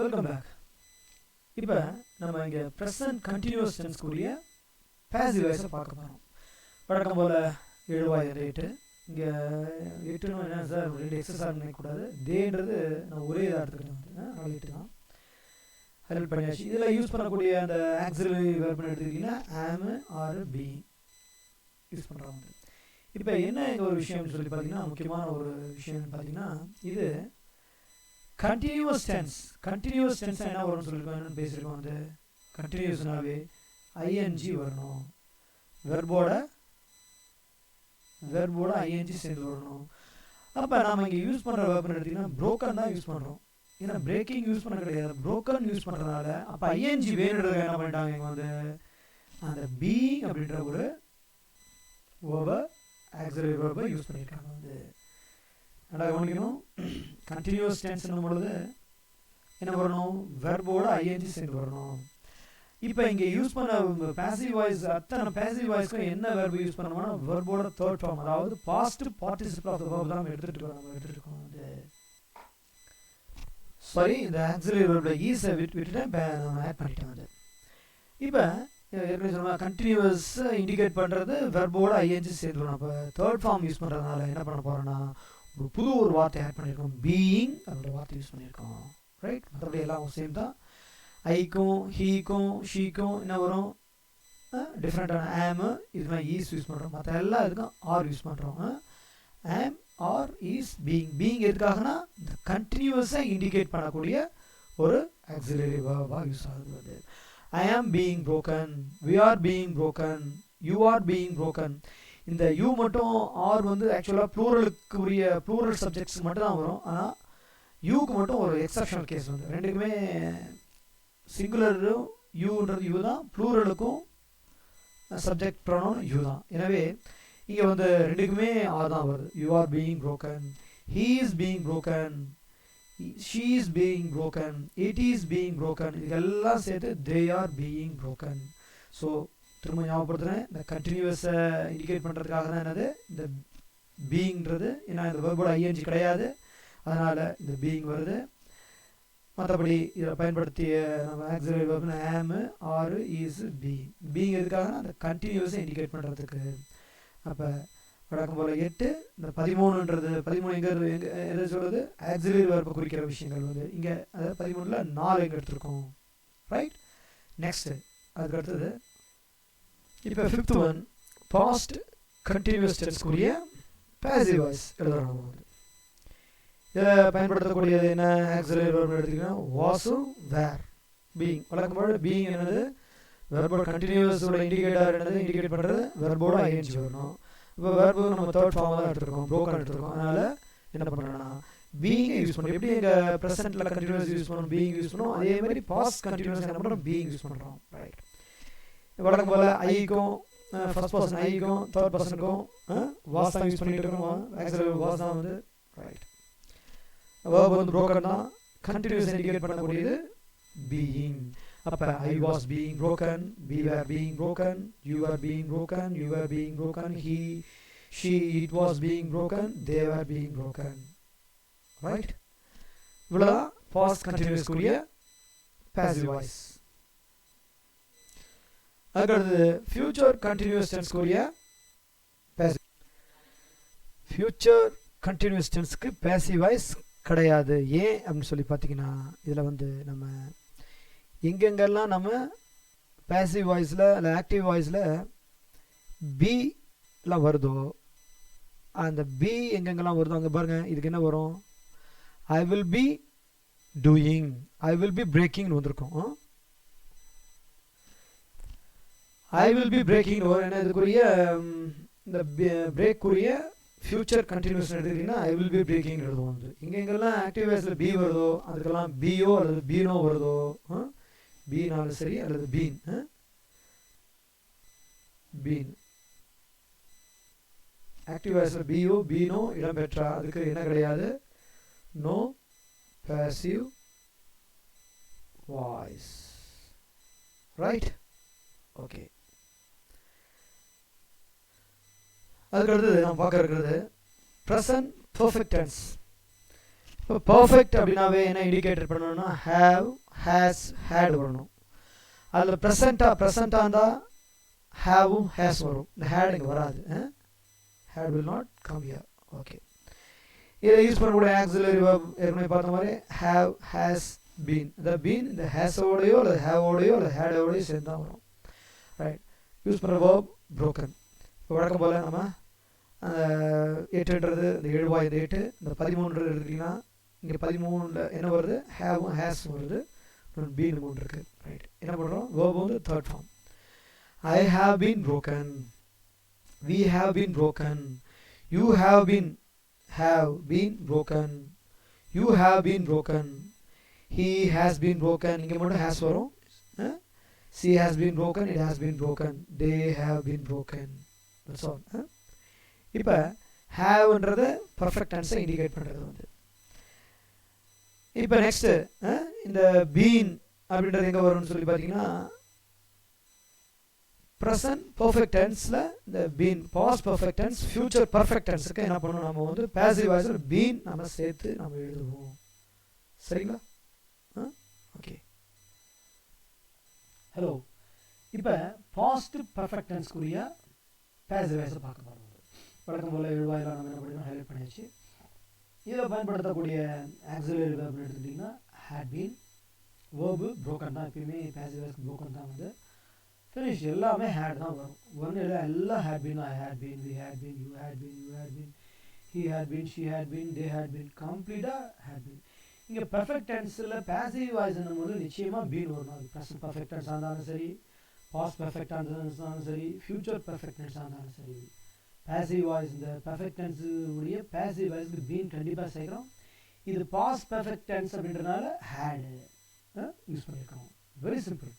Welcome back இப்போ நம்ம இங்கே ப்ரெசன்ட் கண்டினியூஸ் டென்ஸ்க்குரிய பேசிவ் வாய்ஸை பார்க்க போகிறோம் வழக்கம் போல் எழுவாய் ரேட்டு இங்கே எட்டுன்னு என்ன சார் ரெண்டு எக்ஸஸாக நினைக்கக்கூடாது டேன்றது நான் ஒரே இதாக எடுத்துக்கிட்டேன் வந்து எட்டு தான் ஹெல்ப் பண்ணியாச்சு. இதில் யூஸ் பண்ணக்கூடிய அந்த ஆக்சிலரி வெர்பன் எடுத்துக்கிட்டிங்கன்னா ஆம் ஆர் பி யூஸ் பண்ணுறாங்க இப்போ என்ன இங்கே ஒரு விஷயம்னு சொல்லி பார்த்தீங்கன்னா முக்கியமான ஒரு விஷயம்னு பார்த்தீங்கன்னா இது கண்டினியூஸ் டென்ஸ் கண்டினியூஸ் டென்ஸ் என்ன வரும்னு சொல்லியிருக்கோம் என்னன்னு பேசியிருக்கோம் வந்து. கண்டினியூஸ்னாவே ஐஎன்ஜி வரணும். வெர்போட வெர்போட ஐஎன்ஜி சேர்ந்து வரணும். அப்போ நாம் இங்கே யூஸ் பண்ணுற வெர்பன் எடுத்திங்கன்னா ப்ரோக்கன் தான் யூஸ் பண்ணுறோம் ஏன்னா பிரேக்கிங் யூஸ் பண்ண கிடையாது. ப்ரோக்கன் யூஸ் பண்ணுறதுனால அப்போ ஐஎன்ஜி வேணுன்றதுக்கு என்ன பண்ணிட்டாங்க இங்கே வந்து? அந்த பீயிங் அப்படின்ற ஒரு ஓவர் ஆக்சரி வெர்பை யூஸ் பண்ணியிருக்காங்க வந்து. ரெண்டாவது கவனிக்கணும்? கண்டினியூஸ் டென்ஸ்னும் பொழுது என்ன வரணும்? வெர்போட ஐஎன்ஜி சேர்ந்து வரணும். இப்போ இங்கே யூஸ் பண்ண பேசிவ் வாய்ஸ் அத்தனை பேசிவ் வாய்ஸ்க்கும் என்ன வெர்பு யூஸ் பண்ணணும்னா வெர்போட தேர்ட் ஃபார்ம் அதாவது past participle of the verb தான் நம்ம எடுத்துகிட்டு இருக்கோம் நம்ம எடுத்துகிட்டு இருக்கோம் வந்து சாரி இந்த ஆக்சிலரி வெர்பில் ஈஸை விட்டு விட்டுட்டு நம்ம ஆட் பண்ணிட்டேன் அது. இப்போ ஏற்கனவே சொன்ன கண்டினியூஸ் இண்டிகேட் பண்ணுறது வெர்போட ஐஎன்ஜி சேர்த்துக்கணும் அப்போ தேர்ட் ஃபார்ம் யூஸ் பண்ணுறதுனால என்ன பண்ண போகிறோன்னா ஒரு புது ஒரு வார்த்தை ஆட் பண்ணியிருக்கோம் பீயிங் அப்படின்ற வார்த்தை யூஸ் பண்ணியிருக்கோம் ரைட் மற்றபடி எல்லாம் சேம் தான். ஐக்கும் ஹீக்கும் ஷீக்கும் என்ன வரும்? டிஃப்ரெண்ட்டான ஆமு இது மாதிரி ஈஸ் யூஸ் பண்ணுறோம் மற்ற எல்லா இதுக்கும் ஆர் யூஸ் பண்ணுறோம் ஆம் ஆர் ஈஸ் பீயிங் பீயிங் எதுக்காகனா இந்த கண்டினியூஸாக இண்டிகேட் பண்ணக்கூடிய ஒரு ஆக்சிலரி வேர்பாக யூஸ் ஆகுது. அது I am being broken we are being broken you are being broken இந்த யூ மட்டும் ஆர் வந்து ஆக்சுவலாக ப்ளூரலுக்கு உரிய ப்ளூரல் சப்ஜெக்ட்ஸ் மட்டும் தான் வரும் ஆனால் யூக்கு மட்டும் ஒரு எக்ஸப்ஷனல் கேஸ் வந்து. ரெண்டுக்குமே சிங்குலரும் யூன்றது யூ தான் ப்ளூரலுக்கும் சப்ஜெக்ட் ப்ரொனவுன் யூ தான். எனவே இங்கே வந்து ரெண்டுக்குமே ஆர் தான் வருது. You are being broken he is being broken she is being broken it is being broken இதெல்லாம் சேர்த்து they are being broken so திரும்ப ஞாபகப்படுத்துகிறேன் இந்த கண்டினியூவஸை இண்டிகேட் பண்ணுறதுக்காக தான் என்னது? இந்த பீயிங்கிறது ஏன்னா இந்த வேர்போட ஐஎன்ஜி கிடையாது. அதனால் இந்த பீயிங் வருது. மற்றபடி இதை பயன்படுத்திய நம்ம ஆக்சிலரி வேர்ப்னு ஆமு ஆறு இஸ் பீயிங் பீயிங் எதுக்காக? அந்த கண்டினியூஸை இண்டிகேட் பண்ணுறதுக்கு அப்போ வழக்கம் போல் எட்டு இந்த பதிமூணுன்றது பதிமூணு எங்கே எங்கே எது சொல்கிறது ஆக்சிலரி வேர்ப்பை குறிக்கிற விஷயங்கள் வந்து இங்கே அதாவது பதிமூணில் நாலு எங்கே எடுத்திருக்கோம். ரைட் நெக்ஸ்ட்டு அதுக்கு அடுத்தது இப்போ ஃபிஃப்த் ஒன் பாஸ்ட் கண்டினியூஸ் டென்ஸ்க்குரிய பேசிவ் வாய்ஸ் எழுதுறோம் வந்து இதில் பயன்படுத்தக்கூடியது என்ன? ஆக்சிலரி வேர்பு எடுத்திங்கன்னா வாசு வேர் பீயிங் வழக்கம் பீயிங் என்னது? வெர்போட கண்டினியூஸோட இண்டிகேட்டர் என்னது? இண்டிகேட் பண்ணுறது வெர்போட ஐஎன்ஜி வரணும். இப்போ வெர்பு நம்ம தேர்ட் ஃபார்ம் தான் எடுத்துருக்கோம். ப்ரோக்கன் எடுத்துருக்கோம். அதனால் என்ன பண்ணுறோன்னா பீயிங் யூஸ் பண்ணுறோம் எப்படி எங்கள் ப்ரெசென்ட்டில் கண்டினியூஸ் யூஸ் பண்ணணும் பீயிங் யூஸ் பண்ணோம் அதே மாதிரி பாஸ்ட் கண்டினியூஸ் என்ன பண்ணுறோம் பீயிங் யூஸ் பண்ணுறோம் ரைட் வழக்கம் போல் ஐக்கும் ஃபர்ஸ்ட் பர்சன் ஐக்கும் தேர்ட் பர்சனுக்கும் வாஸ் தான் யூஸ் பண்ணிட்டு இருக்கோம்? ஆக்சுவலி வாஸ் தான் வந்து ரைட் வேர்ப் வந்து ப்ரோக்கன் தான். கண்டினியூஸ் இண்டிகேட் பண்ணக்கூடியது பீயிங் அப்போ I was being broken be are being broken you are being broken you are being broken he she it was being broken they are being broken right இவ்வளோதான் past கூடிய passive voice அதுக்கடுத்தது future continuous டென்ஸ்க்குரிய passive future continuous டென்ஸ்க்கு passive voice கிடையாது. ஏன் அப்படின்னு சொல்லி பார்த்தீங்கன்னா இதில் வந்து நம்ம எங்கெங்கெல்லாம் நம்ம பேசிவ் வாய்ஸில் இல்லை ஆக்டிவ் வாய்ஸில் பிலாம் வருதோ அந்த பி எங்கெங்கெல்லாம் வருதோ அங்கே பாருங்கள் இதுக்கு என்ன வரும்? I will be doing I will be பிரேக்கிங்னு வந்திருக்கும். ஐ வில் பி பிரேக்கிங் வரும் ஏன்னா இதுக்குரிய இந்த பிரேக்குரிய ஃபியூச்சர் கண்டினியூஸ் எடுத்துக்கிட்டிங்கன்னா ஐ வில் பி பிரேக்கிங் எழுதுவோம் வந்து. இங்கே எங்கெல்லாம் ஆக்டிவ் வாய்ஸில் பி வருதோ அதுக்கெல்லாம் பியோ அல்லது பீனோ வருதோ பீனாலும் சரி அல்லது பீன் பீன் ஆக்டிவ் வாய்ஸில் பிஓ பீனோ இடம்பெற்றா அதுக்கு என்ன கிடையாது? No passive voice right okay அதுக்கு அடுத்தது நாம் பார்க்க இருக்கிறது ப்ரெசன்ட் பர்ஃபெக்ட் டென்ஸ் இப்போ பர்ஃபெக்ட் அப்படின்னாவே என்ன இண்டிகேட்டர் பண்ணணும்னா ஹேவ் ஹேஸ் ஹேட் வரணும். அதில் ப்ரெசண்ட்டாக ப்ரெசண்ட்டாக இருந்தால் ஹேவும் ஹேஸ் வரும். இந்த ஹேட் இங்கே வராது. Had will not come here okay இதை யூஸ் பண்ணக்கூடிய ஆக்சிலரி verb ஏற்கனவே பார்த்த மாதிரி ஹேவ் ஹேஸ் பீன் இந்த பீன் இந்த ஹேஸோடையோ அல்லது ஹேவோடையோ அல்லது ஹேடோடையோ சேர்ந்து தான் வரும். ரைட் யூஸ் பண்ணுற வேர்ப் ப்ரோக்கன் வழக்கம் போல் நம்ம எட்டுன்றது இந்த எழுவாய் இந்த எட்டு இந்த பதிமூன்றது எடுத்துக்கிட்டிங்கன்னா இங்கே பதிமூணில் என்ன வருது ஹேவும் ஹேஸும் வருது அப்புறம் பீனு ஒன்று இருக்குது ரைட் என்ன பண்ணுறோம் வேர்பு வந்து third form I have been broken we have been broken you have been have been broken you have been broken he has been broken இங்கே மட்டும் ஹேஸ் வரும் she has been broken it has been broken they have been broken ah? இப்போ ஹேவ்ன்றது perfect டென்ஸை indicate பண்ணுறது வந்து. இப்போ next இந்த been அப்படின்றது எங்கே வரும்னு சொல்லி பார்த்தீங்கன்னா ப்ரெசன்ட் பர்ஃபெக்ட் டென்ஸில் இந்த been past perfect tense future perfect டென்ஸுக்கு என்ன பண்ணணும்? நம்ம வந்து பேசிவ் வாய்ஸில் பீன் நம்ம சேர்த்து நம்ம எழுதுவோம். சரிங்களா? ஆ ஓகே ஹலோ இப்போ பாஸ்ட் பர்ஃபெக்ட் டென்ஸ்க்குரிய பேச பேச பார்க்க போகிறோம் வழக்கம் போல் எழுவாயிரம் நம்ம என்ன பண்ணி ஹைலைட் பண்ணியாச்சு. இதில் பயன்படுத்தக்கூடிய ஆக்சிலரி வேர்ப்னு எடுத்துக்கிட்டிங்கன்னா ஹேட் பீன் வேர்பு ப்ரோக்கன் தான். எப்பயுமே பேசிவ் ப்ரோக்கன் தான் வந்து. ஃபினிஷ் எல்லாமே ஹேட் தான் வரும். ஒன்றில் எல்லாம் had been I had been we had been you had been you had been he had been she had been they had been கம்ப்ளீட்டாக ஹேட் பீன் இங்கே பர்ஃபெக்ட் டென்ஸில் பேசிவ் வாய்ஸ் போது நிச்சயமாக பீன் வரும். அது ப்ரெசன்ட் பர்ஃபெக்ட் டென்ஸாக இருந்தாலும் சரி past பெர்ஃபெக்டாக இருந்தாலும் சரி. ஃப்யூச்சர் பெர்ஃபெக்ட்னஸாக இருந்தாலும் சரி. பேசிவ் வாய்ஸ் இந்த பர்ஃபெக்ட் டென்ஸு உடைய பேசிவ் வாய்ஸ்க்கு பீன் கண்டிப்பாக சேர்க்குறோம். இது பாஸ்ட் பர்ஃபெக்ட் டென்ஸ் அப்படின்றனால ஹேடு யூஸ் பண்ணியிருக்கோம் very simple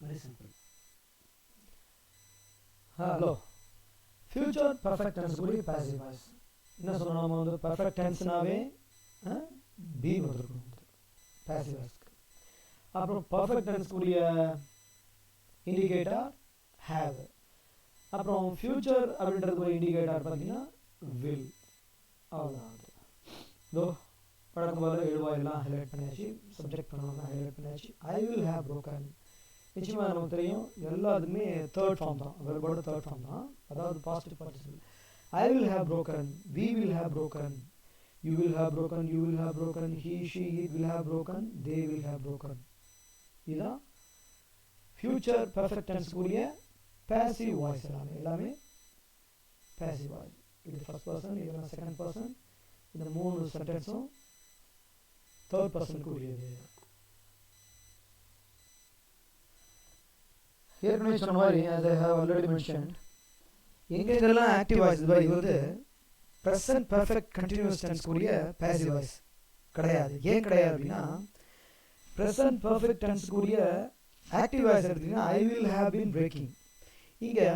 very simple hello future perfect tense கூடிய பேசிவ் வாய்ஸ் என்ன சொல்லணும் நம்ம வந்து? பர்ஃபெக்ட் டென்ஸ்னாவே பீன் வந்துருக்கணும் பேசிவ் வாய்ஸ்க்கு அப்புறம் பர்ஃபெக்ட் டென்ஸ் கூடிய இண்டிகேட்டர் ஹேவ் அப்புறம் ஃபியூச்சர் அப்படின்றது ஒரு இண்டிகேட்டர் பார்த்தீங்கன்னா வில் அவ்வளோதான் அது இதோ வழக்கம் போல எழுவாயெல்லாம் ஹைலைட் பண்ணியாச்சு சப்ஜெக்ட் பண்ணலாம் ஹைலைட் பண்ணியாச்சு. I will have broken. நிச்சயமாக நமக்கு தெரியும். எல்லாத்துக்குமே தேர்ட் ஃபார்ம் தான். வெர்போட தேர்ட் ஃபார்ம் தான். அதாவது positive participle I will have broken. We will have broken. You will have broken. You will have broken. He she will have have they will have have broken. இதுதான் future perfect tense கூடிய passive voice எல்லாமே எல்லாமே passive voice இது first person இதெல்லாம் second person இந்த மூணு சென்டென்ஸும் third person கூடியது ஏற்கனவே சொன்ன மாதிரி அது ஹவ் ஆல்ரெடி மென்ஷன் எங்கெங்கெல்லாம் ஆக்டிவ் வாய்ஸ் இது வந்து ப்ரெசன்ட் பர்ஃபெக்ட் கண்டினியூஸ் டென்ஸ் கூடிய பேசிவ் வாய்ஸ் கிடையாது. ஏன் கிடையாது அப்படின்னா ப்ரெசன்ட் பர்ஃபெக்ட் டென்ஸ் கூடிய ஆக்டிவ் வாய்ஸ் எடுத்தீங்கன்னா I will have been breaking இங்கே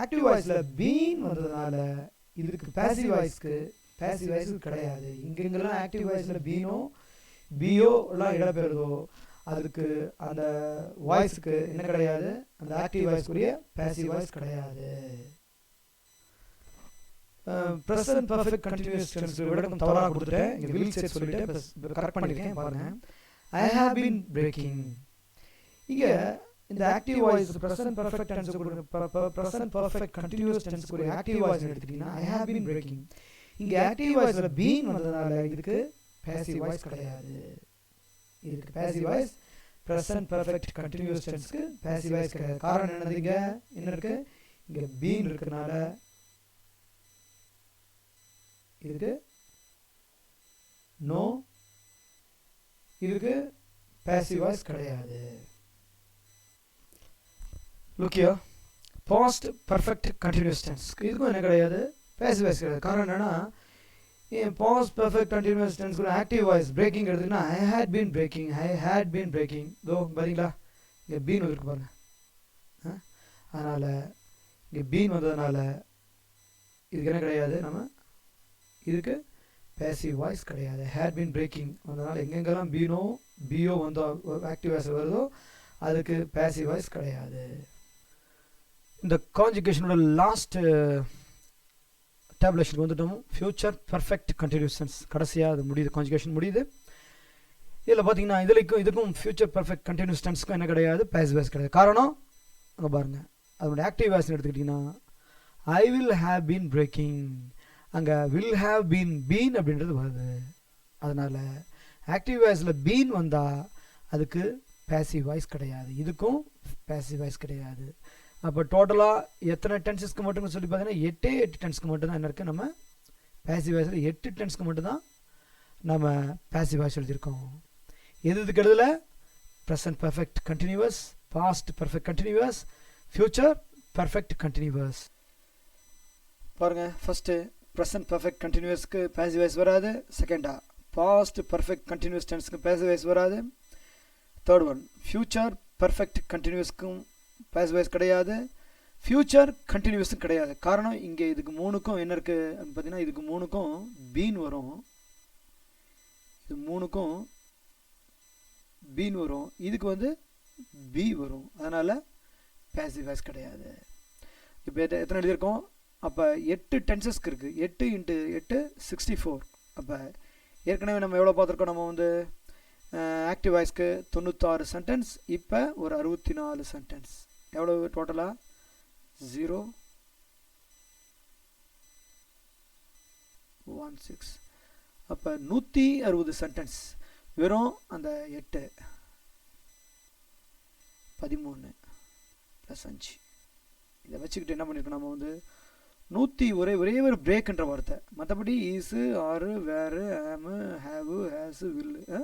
ஆக்டிவ் வாய்ஸில் பீன் வந்ததுனால இதுக்கு பேசிவ் வாய்ஸ்க்கு பேசிவ் வாய்ஸுக்கு கிடையாது. இங்கெங்கெல்லாம் ஆக்டிவ் வாய்ஸில் பீனோ பியோலாம் எல்லாம் இடம்பெறுதோ அதுக்கு அந்த வாய்ஸுக்கு என்ன கிடையாது? அந்த ஆக்டிவ் வாய்ஸ்க்குரிய பேசிவ் வாய்ஸ் கிடையாது. ப்ரெசன்ட் பர்ஃபெக்ட் கண்டினியூஸ் டென்ஸ் விடக்கம் தவறாக கொடுத்துட்டேன். இங்கே வில் சேர் சொல்லிட்டு கரெக்ட் பண்ணியிருக்கேன் பாருங்கள் ஐ ஹாவ் பீன் பிரேக்கிங் இங்கே இந்த active voice present perfect tense present perfect continuous tense கூட ஆக்டிவ் வாய்ஸ் எடுத்துக்கிட்டிங்கன்னா ஐ ஹேவ் பீன் பிரேக்கிங் இங்கே ஆக்டிவ் வாய்ஸில் பீன் வந்ததுனால இதுக்கு பேசிவ் வாய்ஸ் கிடையாது இதுக்கு passive voice present perfect continuous டென்ஸ்க்கு passive voice கிடையாது காரணம் என்னது இங்கே என்ன இருக்கு இங்கே பீன் இருக்கனால இதுக்கு நோ இதுக்கு பேசிவ் வாய்ஸ் கிடையாது லுக்கியோ பாஸ்ட் பர்ஃபெக்ட் கண்டினியூஸ் டென்ஸ் இதுக்கும் என்ன கிடையாது? பேசி வாய்ஸ் கிடையாது. காரணம் என்னன்னா பாஸ்ட் பர்ஃபெக்ட் கண்டினியூஸ் டென்ஸ் கூட active voice breaking எடுத்துக்கினா I had been breaking I had been breaking தோ பார்த்தீங்களா இங்கே பீன் வந்துருக்கு பாருங்க. அதனால் இங்கே பீன் வந்ததுனால இதுக்கு என்ன கிடையாது? நம்ம இதுக்கு பேசிவ் வாய்ஸ் கிடையாது. ஹேட் பீன் பிரேக்கிங் வந்ததுனால எங்கெங்கெல்லாம் பீனோ பிஓ வந்தோ ஆக்டிவ் வாய்ஸ் வருதோ அதுக்கு பேசிவ் வாய்ஸ் கிடையாது. இந்த கான்ஜுகேஷனோட லாஸ்ட் டேப்லேஷனுக்கு வந்துட்டோம். ஃபியூச்சர் பர்ஃபெக்ட் கண்டினியூஸ் டென்ஸ் கடைசியாக அது முடியுது கான்ஜுகேஷன் முடியுது. இதில் பார்த்தீங்கன்னா இதுலைக்கும் இதுக்கும் ஃபியூச்சர் பர்ஃபெக்ட் கண்டினியூஸ் டென்ஸ்க்கும் என்ன கிடையாது பேஸ் வேஸ் கிடையாது. காரணம் அங்கே பாருங்கள் அதோட ஆக்டிவ் வேஸ்ன்னு எடுத்துக்கிட்டிங்கன்னா I will have been breaking அங்கே வில் ஹேவ் பீன் பீன் அப்படின்றது வருது. அதனால் ஆக்டிவ் வாய்ஸில் பீன் வந்தால் அதுக்கு பேசிவ் வாய்ஸ் கிடையாது. இதுக்கும் பேசிவ் வாய்ஸ் கிடையாது. அப்போ டோட்டலாக எத்தனை டென்ஸஸ்க்கு மட்டும்னு சொல்லி பார்த்தீங்கன்னா எட்டே எட்டு டென்ஸ்க்கு மட்டும் தான் என்ன இருக்குது நம்ம பேசிவ் வாய்ஸில் எட்டு டென்ஸ்க்கு மட்டும்தான் நம்ம பேசிவ் வாய்ஸ் எழுதியிருக்கோம். எது இதுக்கு எழுதல? Present perfect continuous past perfect continuous future perfect continuous பாருங்கள் ஃபஸ்ட்டு ப்ரெசன்ட் பர்ஃபெக்ட் கண்டினியூஸ்க்கு பேசிவ் வாய்ஸ் வராது. செகண்டா பாஸ்ட் பர்ஃபெக்ட் கண்டினியூஸ் டென்ஸ்க்கு பேசிவ் வாய்ஸ் வராது. தேர்ட் ஒன் ஃப்யூச்சர் பர்ஃபெக்ட் கண்டினியூஸ்க்கும் பேஸ் வைஸ் கிடையாது. ஃப்யூச்சர் கண்டினியூஸும் கிடையாது. காரணம் இங்கே இதுக்கு மூணுக்கும் என்ன இருக்குது அப்படின்னு பார்த்தீங்கன்னா இதுக்கு மூணுக்கும் பீன் வரும். இது மூணுக்கும் பீன் வரும். இதுக்கு வந்து பி வரும். அதனால் பேசிவ் வாய்ஸ் கிடையாது. இப்போ எத்தனை எழுதியிருக்கோம்? அப்போ எட்டு டென்சஸ்க்கு இருக்குது எட்டு இன்ட்டு எட்டு சிக்ஸ்டி ஃபோர் அப்போ ஏற்கனவே நம்ம எவ்வளோ பார்த்துருக்கோம்? நம்ம வந்து ஆக்டிவ் வாய்ஸ்க்கு தொண்ணூத்தாறு சென்டென்ஸ் இப்போ ஒரு அறுபத்தி நாலு சென்டென்ஸ் எவ்வளோ டோட்டலாக ஜீரோ ஒன் சிக்ஸ் அப்போ நூற்றி அறுபது சென்டென்ஸ் வெறும் அந்த எட்டு. பதிமூணு ப்ளஸ் அஞ்சு. இதை வச்சுக்கிட்டு என்ன பண்ணியிருக்கோம் நம்ம வந்து நூற்றி ஒரே ஒரே ஒரு பிரேக்குன்ற வார்த்தை. மற்றபடி ஈஸு ஆறு வேறு ஆமு ஹேவு ஹேஸு வில்லு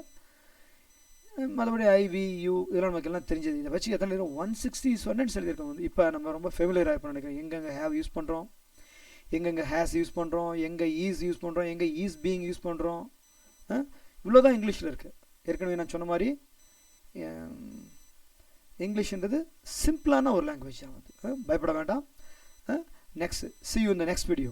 மற்றபடி ஐவி யூ இதெல்லாம் நமக்கு எல்லாம் தெரிஞ்சது. இதை வச்சு எத்தனை நேரம்? ஒன் சிக்ஸ்டி சென்டென்ஸ் எழுதியிருக்கோம் வந்து இப்போ நம்ம ரொம்ப ஃபெமிலியர் ஆகிப்போம் நினைக்கிறேன். எங்கெங்கே ஹேவ் யூஸ் பண்ணுறோம் எங்கெங்கே ஹேஸ் யூஸ் பண்ணுறோம் எங்கே ஈஸ் யூஸ் பண்ணுறோம் எங்கே ஈஸ் பீயிங் யூஸ் பண்ணுறோம் இவ்வளோ தான் இங்கிலீஷில் இருக்குது ஏற்கனவே நான் சொன்ன மாதிரி இங்கிலீஷ்ன்றது சிம்பிளான ஒரு லாங்குவேஜ் தான் வந்து. பயப்பட வேண்டாம். நெக்ஸ்ட் சி யூ இந்த நெக்ஸ்ட் வீடியோ